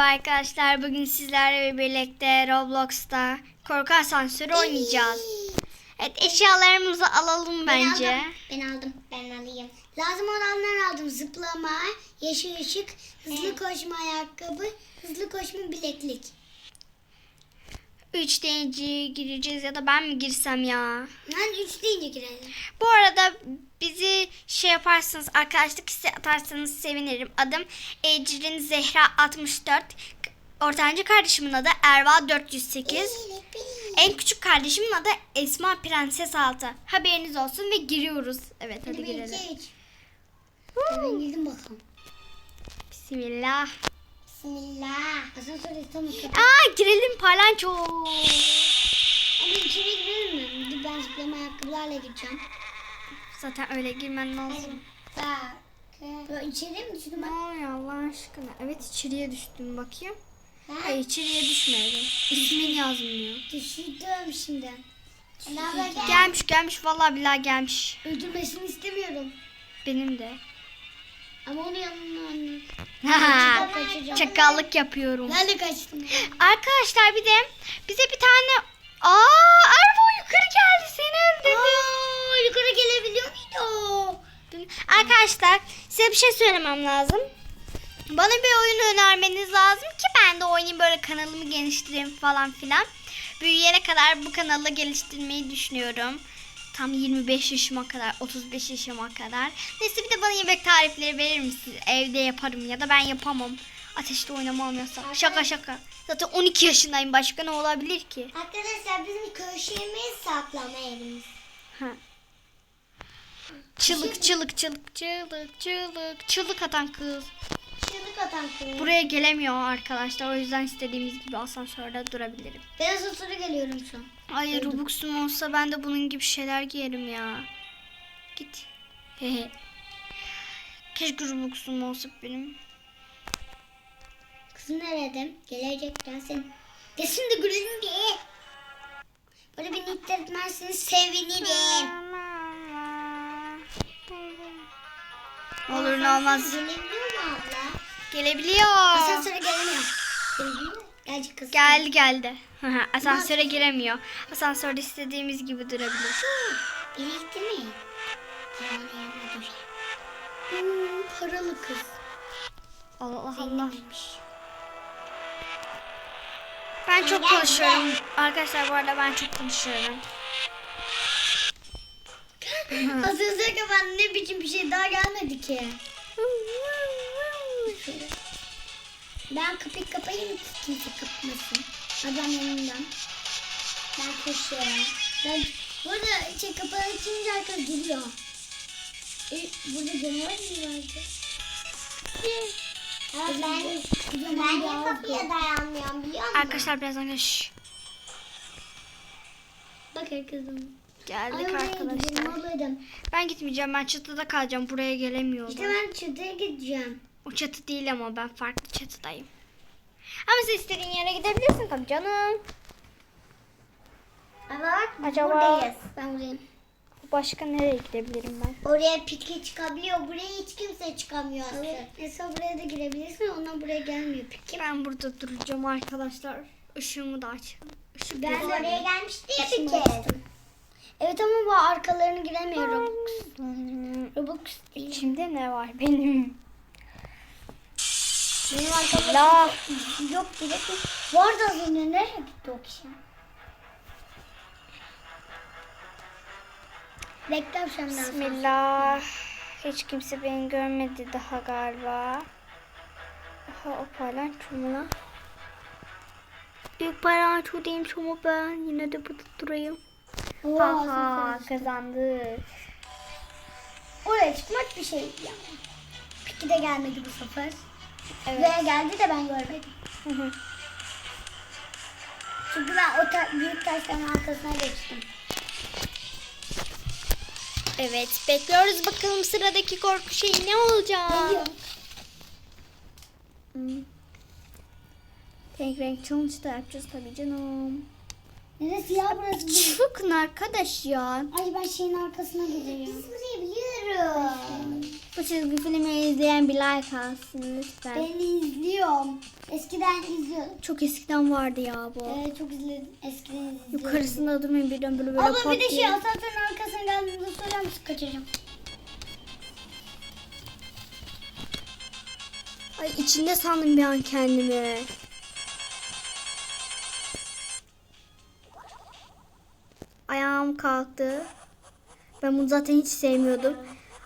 Merhaba arkadaşlar. Bugün sizlerle birlikte Roblox'ta korku asansörü oynayacağız. Evet eşyalarımızı alalım bence. Ben aldım. Ben aldım. Ben alayım. Lazım olanları aldım. Zıplama, yeşil ışık, hızlı koşma ayakkabı, hızlı koşma bileklik. 3 deyince gireceğiz ya da ben mi girsem ya? Ben üç deyince girelim. Bu arada bizi şey yaparsanız arkadaşlık isteği atarsanız sevinirim. Adım Ecrin Zehra 64. Ortanca kardeşimin adı Erva 408. En küçük kardeşimin adı Esma Prenses 6. Haberiniz olsun ve giriyoruz. Evet hadi girelim. Ben girdim bakalım. Bismillah. Bismillah. Asansör kapat. Aa girelim palanço. Ama içeri girelim mi? Ben zıplama ayakkabılarla gireceğim. Zaten öyle girmen lazım. Bak. Böyle içeriye mi düştüm Ne oluyor Allah aşkına? Evet içeriye düştüm bakayım. Ha? Hayır içeriye düşmedim. İsmin yazmıyor. Düşürdüm şimdi. Gel. Gelmiş gelmiş vallahi billahi gelmiş. Öldürmesini istemiyorum. Benim de. Ama onu yanına Ha, kaçacağım. Çakallık yapıyorum. Ben de kaçtım. Arkadaşlar bir de bize bir tane Aa Ervo yukarı geldi seni öldürdü. Aa, yukarı gelebiliyor muydu? Arkadaşlar size bir şey söylemem lazım. Bana bir oyun önermeniz lazım ki ben de oynayayım böyle kanalımı geliştireyim falan filan. Büyüyene kadar bu kanalı geliştirmeyi düşünüyorum. Tam 25 yaşıma kadar, 35 yaşıma kadar. Neyse bir de bana yemek tarifleri verir misiniz? Evde yaparım ya da ben yapamam. Ateşte oynamam yasak. Şaka şaka. Zaten 12 yaşındayım. Başka ne olabilir ki? Arkadaşlar bizim köşemiz saklama evimiz. Ha. Çılık çılık çılık çılık çılık çılık atan kız. Çığlık atan kız. Buraya gelemiyor arkadaşlar. O yüzden istediğimiz gibi asansörde durabilirim. Ben asansöre geliyorum şu an. Ay Robux'um olsa ben de bunun gibi şeyler giyerim ya. Git. Keşke Robux'um olsa benim. Kızım nerede? Gelecek gelsin. Desin de gülelim diye. Böyle beni ittirtmezseniz sevinirim. Olur ne olmaz. Gelebiliyor mu abla? Gelebiliyor. Asansöre gelemiyor. Gelebiliyor mu? Gelecek kız. Geldi geldi. Asansöre giremiyor. Asansörde istediğimiz gibi durabilir. Birlikte mi? Paranın yanına dur. Hmm, paralı kız. Allah Allah. Zenginmiş. Ben çok Gel, konuşuyorum. Arkadaşlar bu arada ben çok konuşuyorum. Asansör kapandı ne biçim bir şey daha gelmedi ki. Ben kapıyı kapayayım ki kimse kapatmasın. Adam yanımdan. Ben koşuyorum. Ben burada şey kapağı açınca arka geliyor. E, burada canavar mı vardı? ben, ben de kapıya dayanmıyorum biliyor musun? Arkadaşlar birazdan gel. Şşş. Bak kızım. Geldik Ay, arkadaşlar. gidelim. Ben gitmeyeceğim. Ben çatıda kalacağım. Buraya gelemiyorum. İşte ben çatıya gideceğim. O çatı değil ama ben farklı çatıdayım. Ama sen istediğin yere gidebilirsin tabii canım. Ama bak Acaba- buradayız. Ben buradayım. Başka nereye gidebilirim ben? Oraya pike çıkabiliyor. Buraya hiç kimse çıkamıyor aslında. Mesela buraya da girebilirsin. Ondan buraya gelmiyor pike. Ben burada duracağım arkadaşlar. Işığımı da açalım. Işık Ben yok. oraya gelmişti ya bir kez. Evet ama bu arkalarını giremiyor Robux. Robux değil. İçimde ne var benim? Benim arkamda La. yok bile ki. Vardı az önce. Nereye gitti o kişi? Reklam sonra. Bismillah. Hiç kimse beni görmedi daha galiba. Aha o palanço mu lan? Büyük palanço değilmiş ama ben yine de burada durayım. Oo, Aha asansör. kazandık. Oraya çıkmak bir şey yani. Peki de gelmedi bu sefer. Evet. Buraya geldi de ben görmedim. Hı hı. Çünkü ben o ta- büyük taşların arkasına geçtim. Evet bekliyoruz bakalım sıradaki korku şeyi ne olacak? Hmm. Tek renk challenge da yapacağız tabii canım. Neresi ya burası? değil. Çıkın arkadaş ya. Ay ben şeyin arkasına gideceğim. Biz burayı biliyoruz. Bu çizgi filmi izleyen bir like alsın lütfen. Ben izliyorum. Eskiden izliyordum. Çok eskiden vardı ya bu. Ee, çok izledim. Eskiden izliyordum. Yukarısında durmayın birden böyle böyle Abla bir de şey asansörün arkasına geldiğinde söyler misin kaçacağım. Ay içinde sandım bir an kendimi. Ayağım kalktı. Ben bunu zaten hiç sevmiyordum.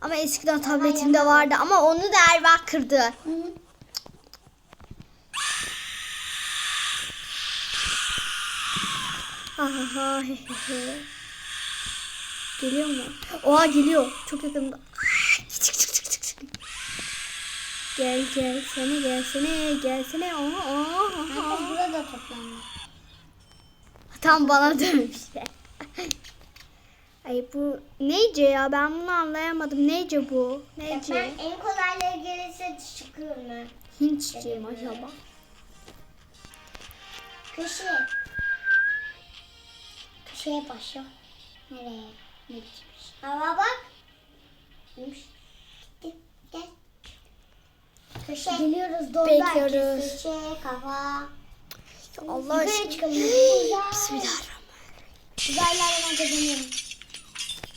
Ama eskiden tabletimde vardı ama onu da Erva kırdı. Hı. He he he. Geliyor mu? Oha geliyor. Çok yakında. Çık çık çık çık çık. Gel gel sene gelsene gelsene. Oha oha. Herkes burada toplandı. Tam bana dönmüşler. Ay bu neyce ya ben bunu anlayamadım. Neyce bu? Neyce? en kolayları gelirse çıkıyorum ben. Hintçe mi acaba? Köşe. Köşeye başla. Nereye? Ne gitmiş? Hava bak. Neymiş? Gitti. Gel. Köşe. Geliyoruz doğru Bekliyoruz. Köşe, kafa. Allah Yukarı aşkına. çıkalım. Güzel. Bismillahirrahmanirrahim. Güzellerle ben kazanıyorum.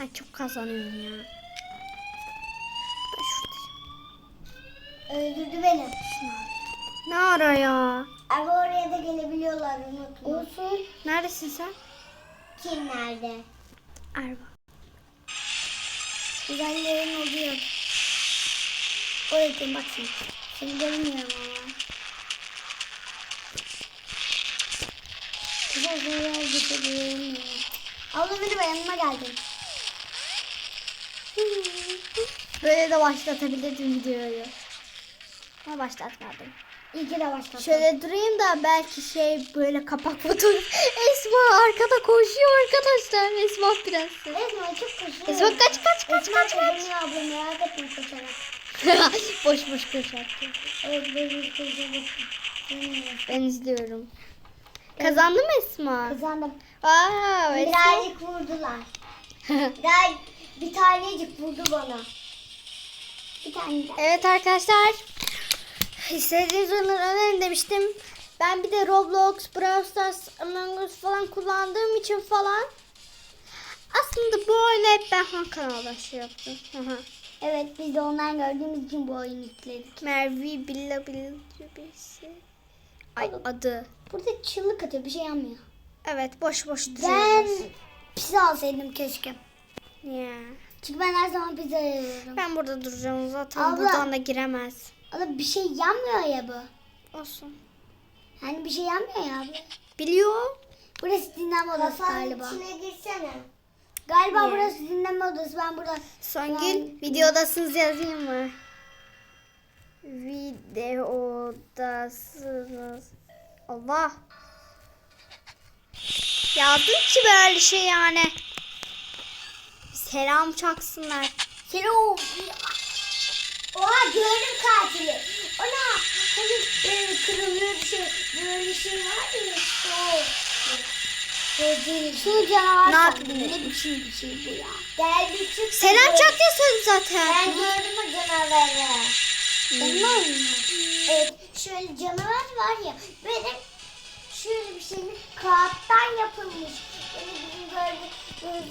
Ben çok kazanıyorum ya. Ben şuradayım. Öldürdü beni. Ne ara ya? Ama oraya da gelebiliyorlar unutma. Olsun. Neredesin sen? Kim nerede? Erva. Güzellerin oluyor. Oraya bak şimdi. Seni görmüyorum ama. Güzel güzel gidelim. Abla benim yanıma geldin. Böyle de başlatabilirdim videoyu. Ama başlatmadım. İyi ki de başlattın. Şöyle durayım da belki şey böyle kapak fotoğrafı. Esma arkada koşuyor arkadaşlar. Esma prensi. Esma çok koşuyor. Esma kaç kaç kaç Esma kaç kaç. kazanıyor abla merak etme koşarak. boş boş koşar. Evet böyle koşarak. Ben izliyorum. Kazandı mı Esma? Kazandım. Aa, Esma. Birazcık vurdular. Daha bir tanecik vurdu bana. Bir tane daha. Evet arkadaşlar. İstediğiniz oyunları önerin demiştim. Ben bir de Roblox, Brawl Stars, Among Us falan kullandığım için falan. Aslında bu oyunu hep ben Han kanalda şey yaptım. Evet biz de ondan gördüğümüz için bu oyunu yükledik. Mervi Billa Billa birisi. Ay adı. Burada çığlık atıyor bir şey yapmıyor. Evet boş boş Ben duruyoruz. pizza alsaydım keşke. Ya. Çünkü ben her zaman pizza yiyorum. Ben burada duracağım zaten Abla. buradan da giremez. Ama bir şey yanmıyor ya bu. Olsun. Hani bir şey yanmıyor ya abi. Biliyor. Burası dinlenme odası galiba. içine girsene. Galiba Niye? burası dinlenme odası. Ben burada Songül videodasınız yazayım mı? Videodasınız. Allah. Yazdım ki böyle şey yani. Selam çaksınlar. Selam. Oha gördüm katili. Ona hani e, kırılıyor bir şey. Böyle şey var ya. O. Şu canavar Ne yapayım? Ne biçim bir şey bu ya. Geldi çıktı. Selam çak diye söyledim Ben zaten. gördüm o canavarı. Onlar mı? Evet. Şöyle canavar var ya. Böyle şöyle bir şeyin kağıttan yapılmış. Böyle bizim böyle, böyle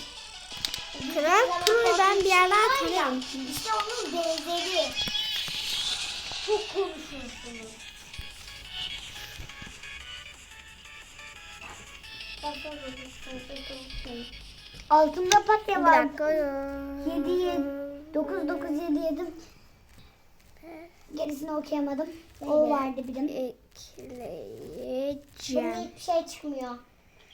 Kral Kuru'yu ben bir yerden tanıyorum. İşte onun benzeri. Çok konuşuyorsunuz. Altında papya Bir var. dakika. 7 7 9 9 7 yedim. Gerisini okuyamadım. O vardı bir de. Ekleyeceğim. hiçbir şey çıkmıyor.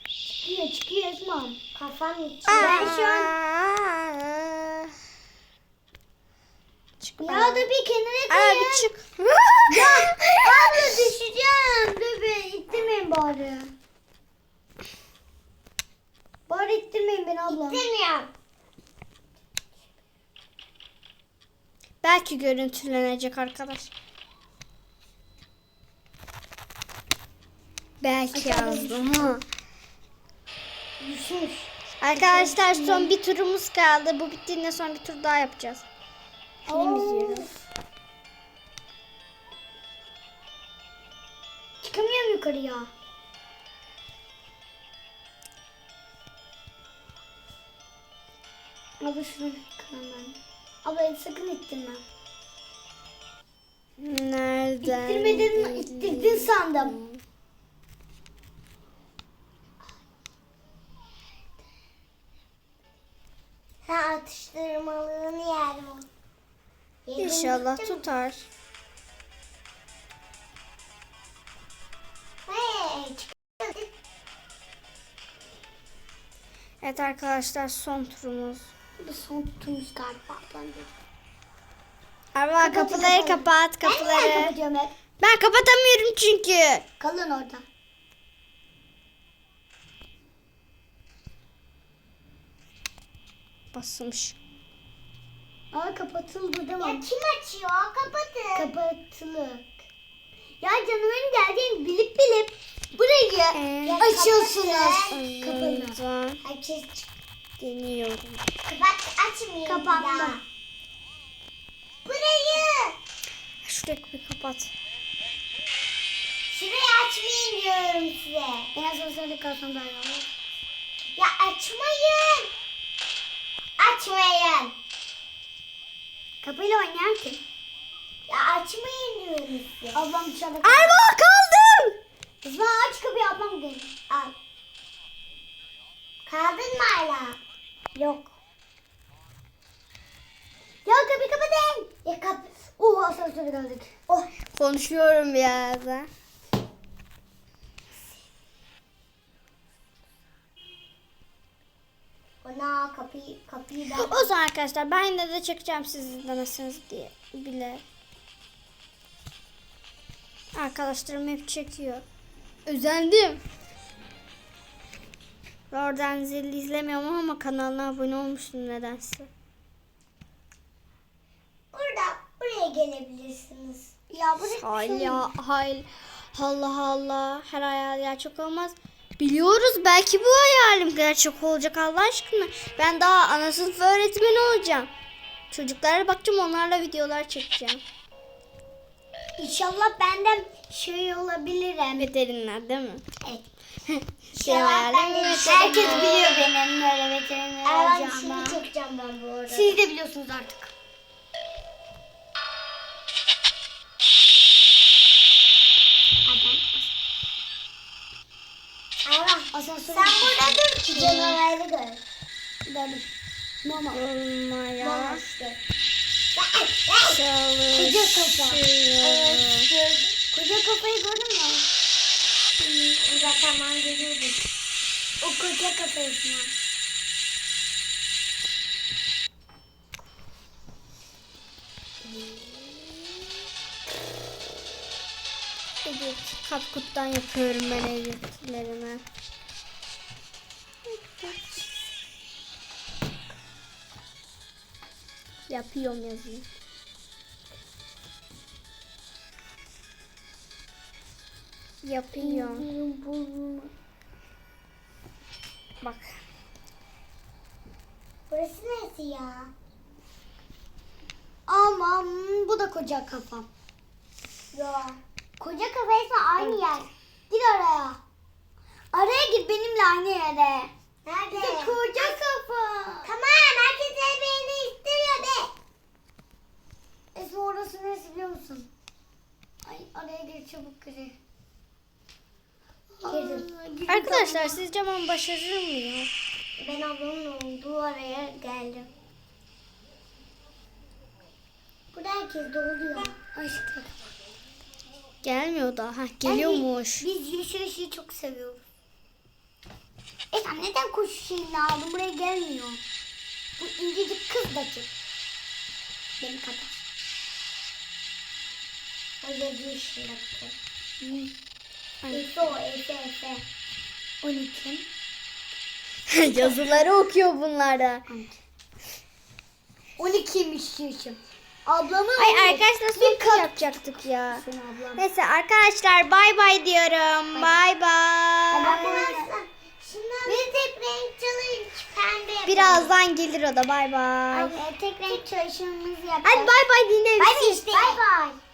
Çıkıyor çıkıyor Esma'm. Kafam içinde. Ben şu an an... ya da bir kenara Aa, koyun. bir çık. Ya abla düşeceğim. Dur be ittirmeyin bari. Bari ittirmeyin beni abla. İttirmiyorum. Belki görüntülenecek arkadaş. Belki yazdım ha. Yusuf. Arkadaşlar son bir turumuz kaldı. Bu bittiğinde son bir tur daha yapacağız. Film izliyorum. Çıkamıyorum yukarıya. Abla şunu kanaldan. Abla sakın ittirme. Nereden? İttirmedin mi? İttirdin sandım. Ha atıştırmalığını yer o. İnşallah tutar. Hey, Evet arkadaşlar son turumuz. Bu son tutumuz galiba. Ben. Araba kapıları kapat Ben kapıları. hep. Ben kapatamıyorum çünkü. Kalın orada. Basılmış. Aa kapatıldı değil mi? Ya kim açıyor? Kapatın. Kapatılık. Ya canavarın geldiğini bilip bilip burayı Ee, açıyorsunuz. Kapalı. Herkes deniyorum. kapat açmıyor. Kapattı. Burayı. Şurayı bir kapat. Şurayı açmayın diyorum size. En az asansörde kalsam daha iyi olur. Ya açmayın. Açmayın. Kapıyla oynayan kim? Ya açmayın diyorum size. Ablam dışarıda Araba kaldım. Kızma aç kapıyı ablam gel. Al. Kaldın mı hala? Yok. Ya kapıyı kapatın. Ya kap... Oo asansöre geldik. Oh. Konuşuyorum biraz da. Ona kapıyı kapıyı ben... O zaman arkadaşlar ben yine de çekeceğim siz izlemesiniz diye bile. Arkadaşlarım hep çekiyor. Özendim. Oradan zilli izlemiyorum ama kanalına abone olmuştum nedense. Burada buraya gelebilirsiniz. Ya buraya Hayır ya hayır. Allah Allah. Her hayal gerçek olmaz. Biliyoruz belki bu hayalim gerçek olacak Allah aşkına. Ben daha ana sınıf öğretmeni olacağım. Çocuklara bakacağım onlarla videolar çekeceğim. İnşallah benden şey olabilirim. Veteriner değil mi? Evet. Şey hayalim veteriner. Herkes biliyor benim böyle veteriner olacağımı. Evet şimdi çekeceğim ben bu arada. Siz de biliyorsunuz artık. Sen burada dur ki canavarı gör. Gidelim. Mama. Olmaya Mama işte. çalışıyorum. Koca kafa. Evet. Koca kafayı gördün mü? Zaten ben görüyordum. O koca kafayı mı? Edit. Kapkuttan yapıyorum ben editlerimi. Yapıyorum yazayım. Yapıyorum. Bak. Burası neresi ya? Aman bu da koca kafa. Ya. Koca kafaysa aynı yer. Git oraya. Araya git benimle aynı yere. Nerede? koca kafa. Tamam herkes beni istiyor be. Esma orası neresi biliyor musun? Ay araya gir çabuk gir. Girdim. Arkadaşlar sizce ben başarır mıyım? Ben ablamın olduğu araya geldim. Burada herkes doluyor. Aşkım. Gelmiyor daha. Heh, geliyormuş. Biz yeşil ışığı çok seviyoruz. E sen neden koşu şeyini aldın? Buraya gelmiyor. Bu incecik kız da kim? Benim kadar. O yedi yaşındaki. Efe o, Efe, Efe. 12. Yazıları okuyor bunlarda. 12'ymiş yaşım. Ablamın Ay arkadaşlar son kız yapacaktık ya. Neyse arkadaşlar bay bay diyorum. Bay bay. Biz hep renk challenge pembe yapalım. Birazdan gelir o da bay bay. Ay, tek renk çalışmamızı yapacağız. Hadi bay bay dinle. Bay bay. Bay bay.